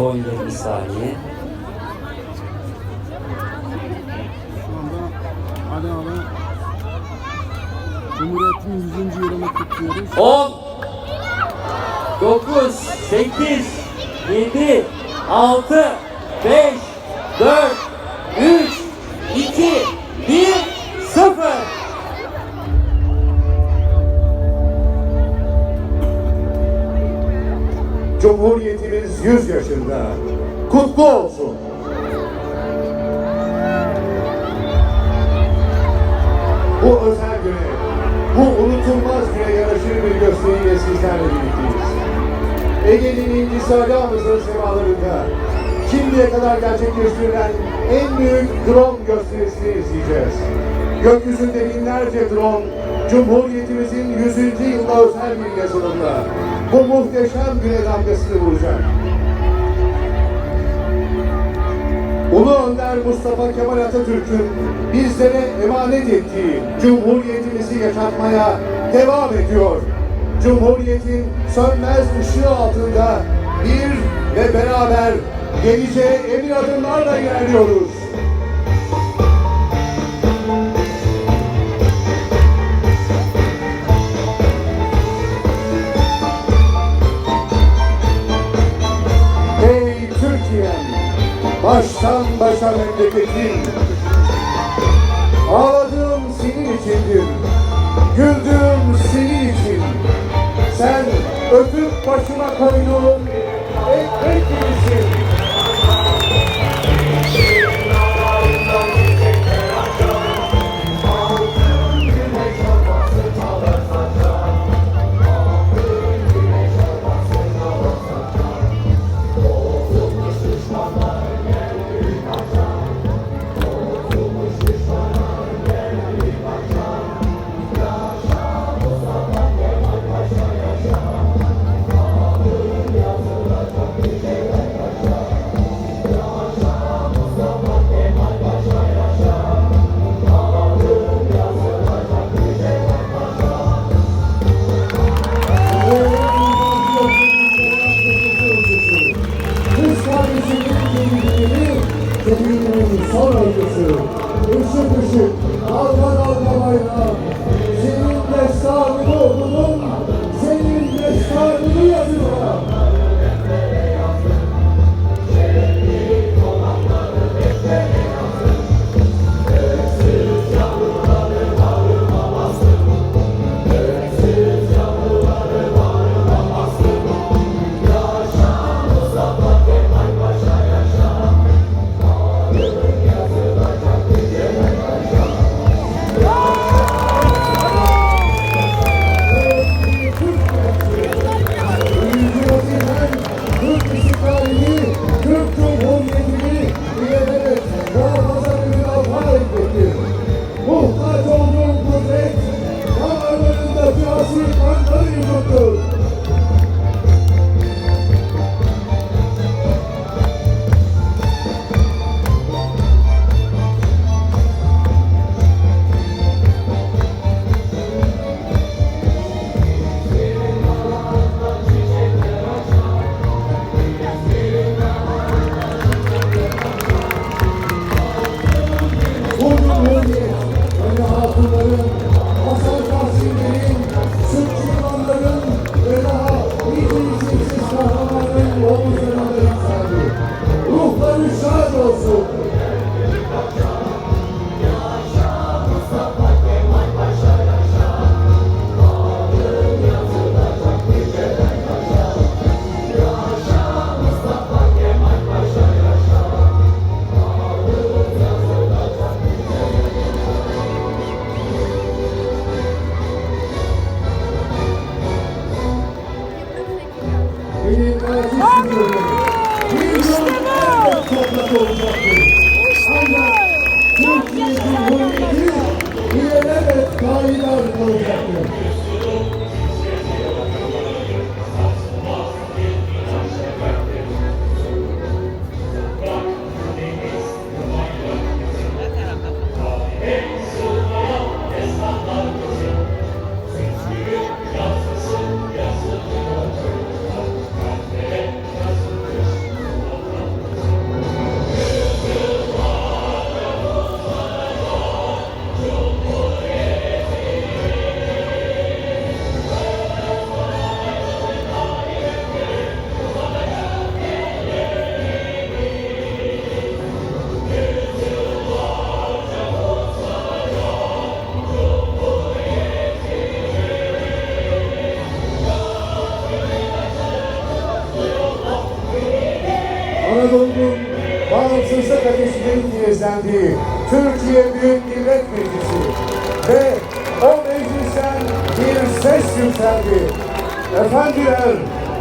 Son 20 saniye. Şu anda Adana'da Cumhuriyet'in 100. yılını kutluyoruz. 10 9 8 7 6 5 4 3 2 1 0 Cumhuriyetimiz 100 yaşında. Kutlu olsun. Bu özel güne, bu unutulmaz güne yaraşır bir gösteriyle sizlerle birlikteyiz. Ege'nin Agamız'ın semalarında şimdiye kadar gerçekleştirilen en büyük drone gösterisini izleyeceğiz. Gökyüzünde binlerce drone, Cumhuriyetimizin 100. yılına özel bir yazılımla bu muhteşem güne damgasını vuracak. Ulu Önder Mustafa Kemal Atatürk'ün bizlere emanet ettiği Cumhuriyetimizi yaşatmaya devam ediyor. Cumhuriyetin sönmez ışığı altında bir ve beraber geleceğe emin adımlarla ilerliyoruz. Memleketin, ağladığım senin içindir, güldüğüm senin için. Sen öpüp başıma koyduğun ekmek gibisin. Son öyküsü. Kaidan olacaktır. Bağımsızlık ateşinin filizlendiği Türkiye Büyük Millet Meclisi ve o meclisten bir ses yükseldi. Efendiler,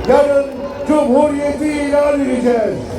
yarın Cumhuriyeti ilan edeceğiz.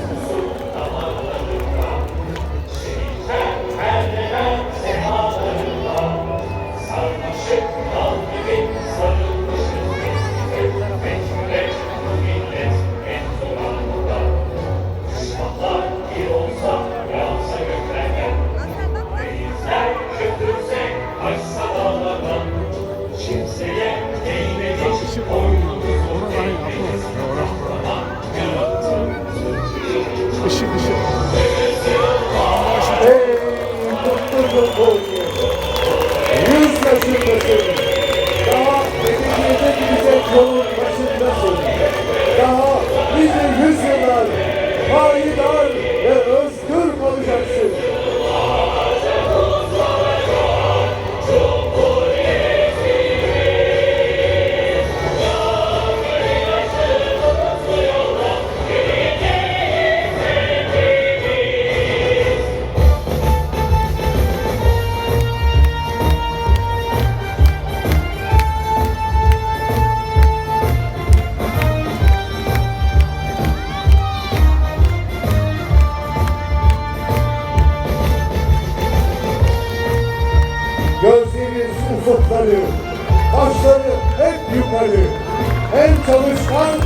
çalışkan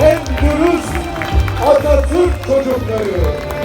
hem dürüst Atatürk çocukları.